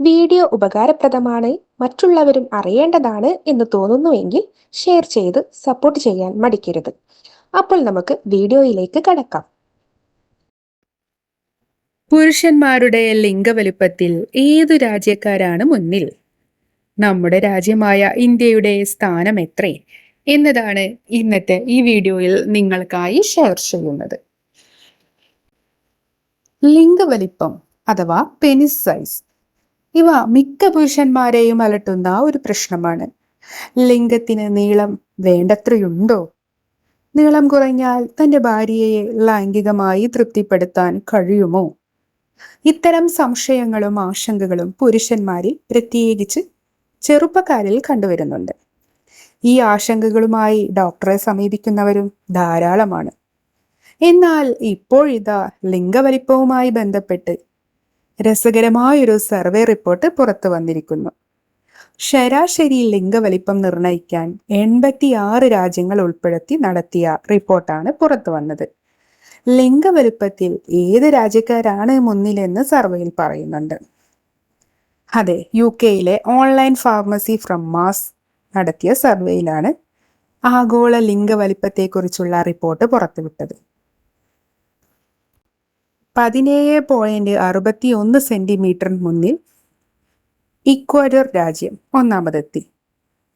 Video ഉപകാരപ്രദമാണ് മറ്റുള്ളവരും അറിയേണ്ടതാണ് എന്ന് തോന്നുന്നുവെങ്കിൽ ഷെയർ ചെയ്ത് സപ്പോർട്ട് ചെയ്യാൻ മടിക്കരുത്. അപ്പോൾ നമുക്ക് വീഡിയോയിലേക്ക് കടക്കാം. പുരുഷന്മാരുടെ ലിംഗവലുപ്പത്തിൽ ഏതു രാജ്യക്കാരാണ് മുന്നിൽ? നമ്മുടെ രാജ്യമായ ഇന്ത്യയുടെ സ്ഥാനം എത്രേ? എന്നതാണ് ഇന്നത്തെ ഈ വീഡിയോയിൽ നിങ്ങൾക്കായി ഷെയർ ചെയ്യുന്നത്. ലിംഗവലിപ്പം അഥവാ പെനിസ് സൈസ് ഇവ മിക്ക പുരുഷന്മാരെയും അലട്ടുന്ന ഒരു പ്രശ്നമാണ്. ലിംഗത്തിന് നീളം വേണ്ടത്രയുണ്ടോ? നീളം കുറഞ്ഞാൽ തന്റെ ഭാര്യയെ ലൈംഗികമായി തൃപ്തിപ്പെടുത്താൻ കഴിയുമോ? ഇത്തരം സംശയങ്ങളും ആശങ്കകളും പുരുഷന്മാരിൽ പ്രത്യേകിച്ച് ചെറുപ്പക്കാരിൽ കണ്ടുവരുന്നുണ്ട്. ഈ ആശങ്കകളുമായി ഡോക്ടറെ സമീപിക്കുന്നവരും ധാരാളമാണ്. എന്നാൽ ഇപ്പോഴിതാ ലിംഗവലിപ്പവുമായി ബന്ധപ്പെട്ട് രസകരമായൊരു സർവേ റിപ്പോർട്ട് പുറത്തു വന്നിരിക്കുന്നു. ശരാശരി ലിംഗവലിപ്പം നിർണയിക്കാൻ എൺപത്തിയാറ് രാജ്യങ്ങൾ ഉൾപ്പെടുത്തി നടത്തിയ റിപ്പോർട്ടാണ് പുറത്തു വന്നത്. ലിംഗവലിപ്പത്തിൽ ഏത് രാജ്യക്കാരാണ് മുന്നിലെന്ന് സർവേയിൽ പറയുന്നുണ്ട്. അതെ യു കെയിലെ ഓൺലൈൻ ഫാർമസി ഫ്രം മാസ് നടത്തിയ സർവേയിലാണ് ആഗോള ലിംഗവലിപ്പത്തെക്കുറിച്ചുള്ള റിപ്പോർട്ട് പുറത്തുവിട്ടത്. പതിനേഴ് പോയിന്റ് അറുപത്തി ഒന്ന് സെന്റിമീറ്റർ മുന്നിൽ ഇക്വഡർ രാജ്യം ഒന്നാമതെത്തി.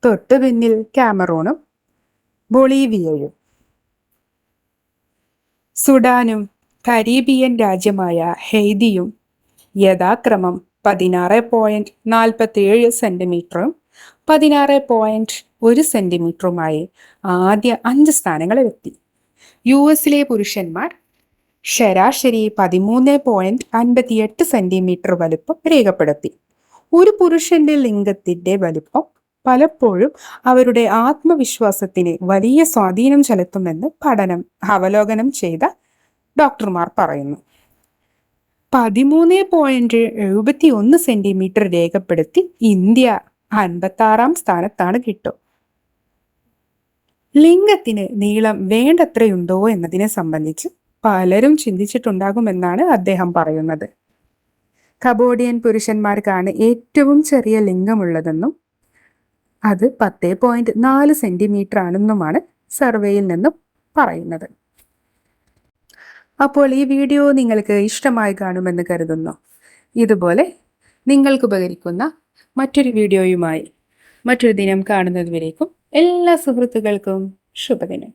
തൊട്ടു പിന്നിൽ കാമറൂണും ബൊളീവിയയും. സുഡാനും കരീബിയൻ രാജ്യമായ ഹെയ്തിയും യഥാക്രമം പതിനാറ് പോയിന്റ് നാൽപ്പത്തി ഏഴ് സെന്റിമീറ്ററും പതിനാറ് പോയിന്റ് ഒരു സെന്റിമീറ്ററുമായി ആദ്യ അഞ്ച് സ്ഥാനങ്ങളിലെത്തി. യു എസിലെ പുരുഷന്മാർ ശരാശരി പതിമൂന്ന് പോയിന്റ് അൻപത്തിയെട്ട് സെന്റിമീറ്റർ വലുപ്പം രേഖപ്പെടുത്തി. ഒരു പുരുഷന്റെ ലിംഗത്തിന്റെ വലുപ്പം പലപ്പോഴും അവരുടെ ആത്മവിശ്വാസത്തിന് വലിയ സ്വാധീനം ചെലുത്തുമെന്ന് പഠനം അവലോകനം ചെയ്ത ഡോക്ടർമാർ പറയുന്നു. പതിമൂന്ന് പോയിന്റ് എഴുപത്തി ഒന്ന് സെന്റിമീറ്റർ രേഖപ്പെടുത്തി ഇന്ത്യ അൻപത്തി ആറാം സ്ഥാനത്താണ് കിട്ടും. ലിംഗത്തിന് നീളം വേണ്ടത്രയുണ്ടോ എന്നതിനെ സംബന്ധിച്ച് പലരും ചിന്തിച്ചിട്ടുണ്ടാകുമെന്നാണ് അദ്ദേഹം പറയുന്നത്. കബോഡിയൻ പുരുഷന്മാർക്കാണ് ഏറ്റവും ചെറിയ ലിംഗമുള്ളതെന്നും അത് പത്തേ പോയിന്റ് നാല് സെന്റിമീറ്റർ ആണെന്നുമാണ് സർവേയിൽ നിന്നും പറയുന്നത്. അപ്പോൾ ഈ വീഡിയോ നിങ്ങൾക്ക് ഇഷ്ടമായി കാണുമെന്ന് കരുതുന്നു. ഇതുപോലെ നിങ്ങൾക്ക് ഉപകരിക്കുന്ന മറ്റൊരു വീഡിയോയുമായി മറ്റൊരു ദിനം കാണുന്നതുവരേക്കും എല്ലാ സുഹൃത്തുക്കൾക്കും ശുഭദിനം.